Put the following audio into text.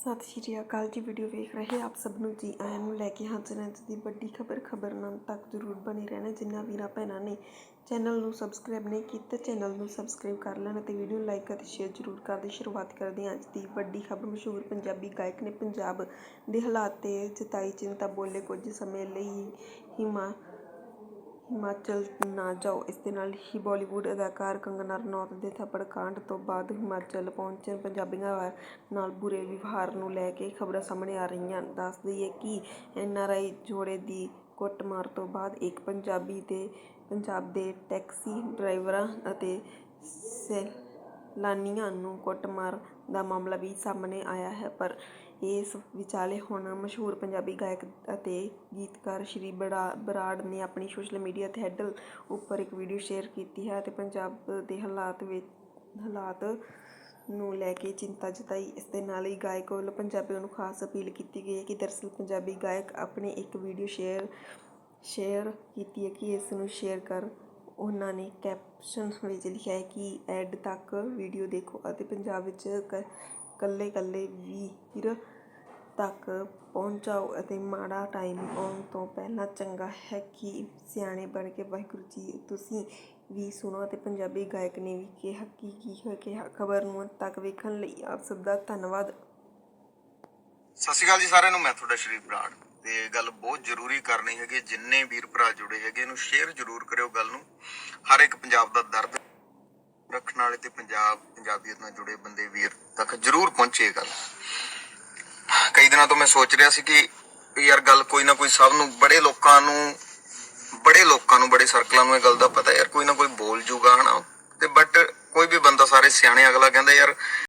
ਸਤਿ ਸ਼੍ਰੀ ਅਕਾਲ ਜੀ ਵੀਡੀਓ ਵੇਖ ਰਹੇ ਆਪ ਸਭ ਨੂੰ। ਜੀ ਆਇਆਂ ਨੂੰ ਲੈ ਕੇ ਹਾਜ਼ਰ ਹਾਂ ਅੱਜ ਦੀ ਵੱਡੀ ਖਬਰ। ਖਬਰ ਨਾਲ ਤੱਕ ਜ਼ਰੂਰ ਬਣੇ ਰਹਿਣਾ ਜਿੰਨਾ ਵੀਰਾਂ ਭੈਣਾਂ ਨੇ। ਚੈਨਲ ਨੂੰ ਸਬਸਕ੍ਰਾਈਬ ਨਹੀਂ ਕੀਤਾ ਚੈਨਲ ਨੂੰ ਸਬਸਕ੍ਰਾਈਬ ਕਰ ਲੈਣ ਅਤੇ ਵੀਡੀਓ ਲਾਈਕ ਅਤੇ ਸ਼ੇਅਰ ਜ਼ਰੂਰ ਕਰਦੇ ਸ਼ੁਰੂਆਤ ਕਰਦੇ ਹਾਂ ਅੱਜ ਦੀ ਵੱਡੀ ਖਬਰ। ਮਸ਼ਹੂਰ ਪੰਜਾਬੀ ਗਾਇਕ ਨੇ ਪੰਜਾਬ ਦੇ ਹਾਲਾਤ ਤੇ ਜਤਾਈ ਚਿੰਤਾ ਬੋਲੇ ਕੁਝ ਸਮੇਂ ਲਈ ਹਿਮਾ ਹਿਮਾਚਲ ਨਾ ਜਾਓ। ਇਸ ਦੇ ਨਾਲ ਹੀ ਬਾਲੀਵੁੱਡ ਅਦਾਕਾਰ ਕੰਗਨਾ ਰਣੌਤ ਦੇ ਥੱਪੜ ਕਾਂਡ ਤੋਂ ਬਾਅਦ ਹਿਮਾਚਲ ਪਹੁੰਚੇ ਪੰਜਾਬੀਆਂ ਨਾਲ ਬੁਰੇ ਵਿਵਹਾਰ ਨੂੰ ਲੈ ਕੇ ਖਬਰਾਂ ਸਾਹਮਣੇ ਆ ਰਹੀਆਂ। ਦੱਸ ਦਈਏ ਕਿ ਐਨਆਰਆਈ ਜੋੜੇ ਦੀ ਕੁੱਟਮਾਰ ਤੋਂ ਬਾਅਦ ਇੱਕ ਪੰਜਾਬੀ ਦੇ, ਪੰਜਾਬ ਦੇ ਟੈਕਸੀ ਡਰਾਈਵਰਾਂ ਅਤੇ ਸੈ ਲਾਨੀਆਂ ਨੂੰ ਕੁੱਟਮਾਰ ਦਾ ਮਾਮਲਾ ਵੀ ਸਾਹਮਣੇ ਆਇਆ ਹੈ, ਪਰ ਇਸ ਵਿਚਾਲੇ ਹੁਣ ਮਸ਼ਹੂਰ ਪੰਜਾਬੀ ਗਾਇਕ ਅਤੇ ਗੀਤਕਾਰ ਸ਼੍ਰੀ ਬੜਾ, ਬਰਾੜ ਨੇ ਆਪਣੀ ਸੋਸ਼ਲ ਮੀਡੀਆ ਤੇ ਹੈਂਡਲ ਉੱਪਰ ਇੱਕ ਵੀਡੀਓ ਸ਼ੇਅਰ ਕੀਤੀ ਹੈ ਅਤੇ ਪੰਜਾਬ ਦੇ ਹਾਲਾਤ ਵਿੱਚ, ਹਾਲਾਤ ਨੂੰ ਲੈ ਕੇ ਚਿੰਤਾ ਜਤਾਈ। ਇਸ ਦੇ ਨਾਲ ਹੀ ਗਾਇਕ ਵੱਲੋਂ ਪੰਜਾਬੀਆਂ ਨੂੰ ਖਾਸ ਅਪੀਲ ਕੀਤੀ ਗਈ ਹੈ ਕਿ ਦਰਅਸਲ ਪੰਜਾਬੀ ਗਾਇਕ ਆਪਣੇ ਇੱਕ ਵੀਡੀਓ ਸ਼ੇਅਰ ਸ਼ੇਅਰ ਕੀਤੀ ਹੈ ਕਿ ਇਸ ਨੂੰ ਸ਼ੇਅਰ ਕਰ ਉਹਨਾਂ ਨੇ ਕੈਪਸ਼ਨ ਵਿੱਚ ਲਿਖਿਆ ਹੈ ਕਿ ਐਡ ਤੱਕ ਵੀਡੀਓ ਦੇਖੋ ਅਤੇ ਪੰਜਾਬ ਵਿੱਚ ਕ- ਇਕੱਲੇ ਕੱਲੇ ਵੀਰ ਤੱਕ ਪਹੁੰਚਾਓ ਅਤੇ ਮਾੜਾ ਟਾਈਮ ਆਉਣ ਤੋਂ ਪਹਿਲਾਂ ਚੰਗਾ ਹੈ ਕਿ ਸਿਆਣੇ ਬਣ ਕੇ ਵਾਹਿਗੁਰੂ ਜੀ, ਤੁਸੀਂ ਵੀ ਸੁਣੋ ਅਤੇ ਪੰਜਾਬੀ ਗਾਇਕ ਨੇ ਵੀ ਕਿਹਾ ਕਿ ਕੀ ਹੈ ਕਿ ਖਬਰ ਨੂੰ ਅੰਤ ਤੱਕ ਵੇਖਣ ਲਈ ਆਪ ਸਭ ਦਾ ਧੰਨਵਾਦ। ਸਤਿ ਸ਼੍ਰੀ ਅਕਾਲ ਜੀ ਸਾਰਿਆਂ ਨੂੰ, ਮੈਂ ਤੁਹਾਡਾ ਸ਼੍ਰੀ ਬਰਾੜ ਤੇ ਗੱਲ ਬਹੁਤ ਜ਼ਰੂਰੀ ਕਰਨੀ ਹੈਗੀ ਜਿੰਨੇ ਵੀਰ ਭਰਾ ਜੁੜੇ ਹੈਗੇ, ਇਹਨੂੰ ਸ਼ੇਅਰ ਜ਼ਰੂਰ ਕਰਿਓ ਗੱਲ ਨੂੰ। ਹਰ ਇੱਕ ਪੰਜਾਬ ਦਾ ਦਰਦ ਰੱਖਣ ਵਾਲੇ ਤੇ ਪੰਜਾਬ, ਪੰਜਾਬੀਅਤ ਨਾਲ ਜੁੜੇ ਬੰਦੇ ਵੀਰ ਤੱਕ ਜ਼ਰੂਰ ਪਹੁੰਚੇ ਗੱਲ। ਕਈ ਦਿਨਾਂ ਤੋਂ ਮੈਂ ਸੋਚ ਰਿਹਾ ਸੀ ਕਿ ਯਾਰ ਗੱਲ ਕੋਈ ਨਾ ਕੋਈ ਸਭ ਨੂੰ, ਬੜੇ ਲੋਕਾਂ ਨੂੰ, ਬੜੇ ਲੋਕਾਂ ਨੂੰ, ਬੜੇ ਸਰਕਲਾਂ ਨੂੰ ਇਹ ਗੱਲ ਦਾ ਪਤਾ ਯਾਰ ਕੋਈ ਨਾ ਕੋਈ ਬੋਲ ਜੂਗਾ, ਹਨਾ? ਤੇ ਬਟ ਕੋਈ ਵੀ ਬੰਦਾ ਸਾਰੇ ਸਿਆਣੇ ਅਗਲਾ ਕਹਿੰਦਾ ਯਾਰ